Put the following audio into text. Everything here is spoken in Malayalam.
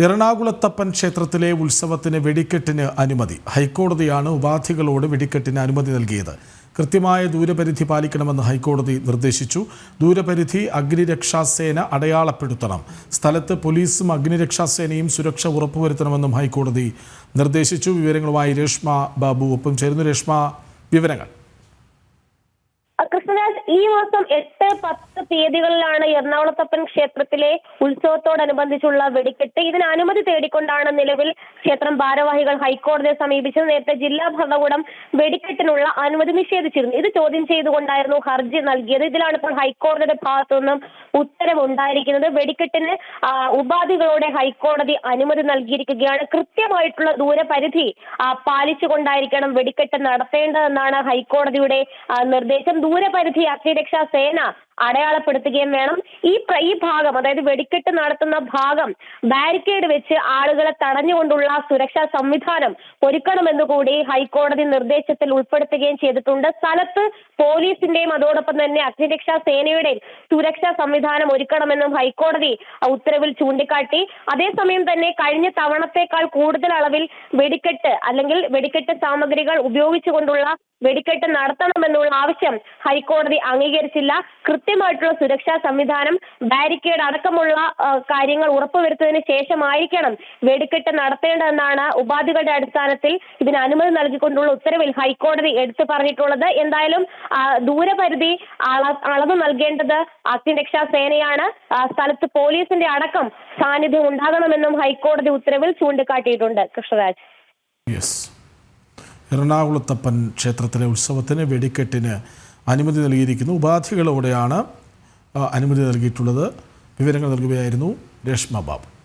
എറണാകുളത്തപ്പൻ ക്ഷേത്രത്തിലെ ഉത്സവത്തിന് വെടിക്കെട്ടിന് അനുമതി. ഹൈക്കോടതിയാണ് ഉപാധികളോട് വെടിക്കെട്ടിന് അനുമതി നൽകിയത്. കൃത്യമായ ദൂരപരിധി പാലിക്കണമെന്ന് ഹൈക്കോടതി നിർദ്ദേശിച്ചു. ദൂരപരിധി അഗ്നിരക്ഷാസേന അടയാളപ്പെടുത്തണം. സ്ഥലത്ത് പോലീസും അഗ്നിരക്ഷാസേനയും സുരക്ഷ ഉറപ്പുവരുത്തണമെന്നും ഹൈക്കോടതി നിർദ്ദേശിച്ചു. വിവരങ്ങളുമായി രേഷ്മ ബാബു. ഒപ്പം ചേരുന്നു രേഷ്മ വിവരങ്ങൾ. കൃഷ്ണരാജ് ഈ മാസം എട്ട് പത്ത് തീയതികളിലാണ് എറണാകുളത്തപ്പൻ ക്ഷേത്രത്തിലെ ഉത്സവത്തോടനുബന്ധിച്ചുള്ള വെടിക്കെട്ട്. ഇതിന് അനുമതി തേടിക്കൊണ്ടാണ് നിലവിൽ ക്ഷേത്രം ഭാരവാഹികൾ ഹൈക്കോടതിയെ സമീപിച്ചത്. നേരത്തെ ജില്ലാ ഭരണകൂടം വെടിക്കെട്ടിനുള്ള അനുമതി നിഷേധിച്ചിരുന്നു. ഇത് ചോദ്യം ചെയ്തുകൊണ്ടായിരുന്നു ഹർജി നൽകിയത്. ഇതിലാണ് ഇപ്പോൾ ഹൈക്കോടതിയുടെ ഭാഗത്തു നിന്നും ഉത്തരവുണ്ടായിരിക്കുന്നത്. വെടിക്കെട്ടിന് ഉപാധികളോടെ ഹൈക്കോടതി അനുമതി നൽകിയിരിക്കുകയാണ്. കൃത്യമായിട്ടുള്ള ദൂരപരിധി പാലിച്ചുകൊണ്ടായിരിക്കണം വെടിക്കെട്ട് നടത്തേണ്ടതെന്നാണ് ഹൈക്കോടതിയുടെ നിർദ്ദേശം. ദൂരപരിധി അഗ്നിരക്ഷാ സേന അടയാളപ്പെടുത്തുകയും വേണം. ഈ ഈ ഭാഗം അതായത് വെടിക്കെട്ട് നടത്തുന്ന ഭാഗം ബാരിക്കേഡ് വെച്ച് ആളുകളെ തടഞ്ഞുകൊണ്ടുള്ള സുരക്ഷാ സംവിധാനം ഒരുക്കണമെന്ന് കൂടി ഹൈക്കോടതി നിർദ്ദേശത്തിൽ ഉൾപ്പെടുത്തുകയും ചെയ്തിട്ടുണ്ട്. സ്ഥലത്ത് പോലീസിന്റെയും അതോടൊപ്പം തന്നെ അഗ്നിരക്ഷാ സേനയുടെയും സുരക്ഷാ സംവിധാനം ഒരുക്കണമെന്നും ഹൈക്കോടതി ഉത്തരവിൽ ചൂണ്ടിക്കാട്ടി. അതേസമയം തന്നെ കഴിഞ്ഞ തവണത്തേക്കാൾ കൂടുതൽ അളവിൽ വെടിക്കെട്ട് അല്ലെങ്കിൽ വെടിക്കെട്ട് സാമഗ്രികൾ ഉപയോഗിച്ചുകൊണ്ടുള്ള വെടിക്കെട്ട് നടത്തണമെന്നുള്ള ആവശ്യം ഹൈക്കോടതി അംഗീകരിച്ചില്ല. കൃത്യമായിട്ടുള്ള സുരക്ഷാ സംവിധാനം ബാരിക്കേഡ് അടക്കമുള്ള കാര്യങ്ങൾ ഉറപ്പുവരുത്തതിന് ശേഷമായിരിക്കണം വെടിക്കെട്ട് നടത്തേണ്ടതെന്നാണ് ഉപാധികളുടെ അടിസ്ഥാനത്തിൽ ഇതിന് അനുമതി നൽകിക്കൊണ്ടുള്ള ഉത്തരവിൽ ഹൈക്കോടതി എടുത്തു പറഞ്ഞിട്ടുള്ളത്. എന്തായാലും ദൂരപരിധി അളവ് നൽകേണ്ടത് അഗ്നിരക്ഷാ സേനയാണ്. സ്ഥലത്ത് പോലീസിന്റെ അടക്കം സാന്നിധ്യം ഉണ്ടാകണമെന്നും ഹൈക്കോടതി ഉത്തരവിൽ ചൂണ്ടിക്കാട്ടിയിട്ടുണ്ട്. കൃഷ്ണരാജ്. എറണാകുളത്തപ്പൻ ക്ഷേത്രത്തിലെ ഉത്സവത്തിന് വെടിക്കെട്ടിന് അനുമതി നൽകിയിരിക്കുന്നു. ഉപാധികളോടെയാണ് അനുമതി നൽകിയിട്ടുള്ളത്. വിവരങ്ങൾ നൽകുകയായിരുന്നു രേഷ്മ ബാബു.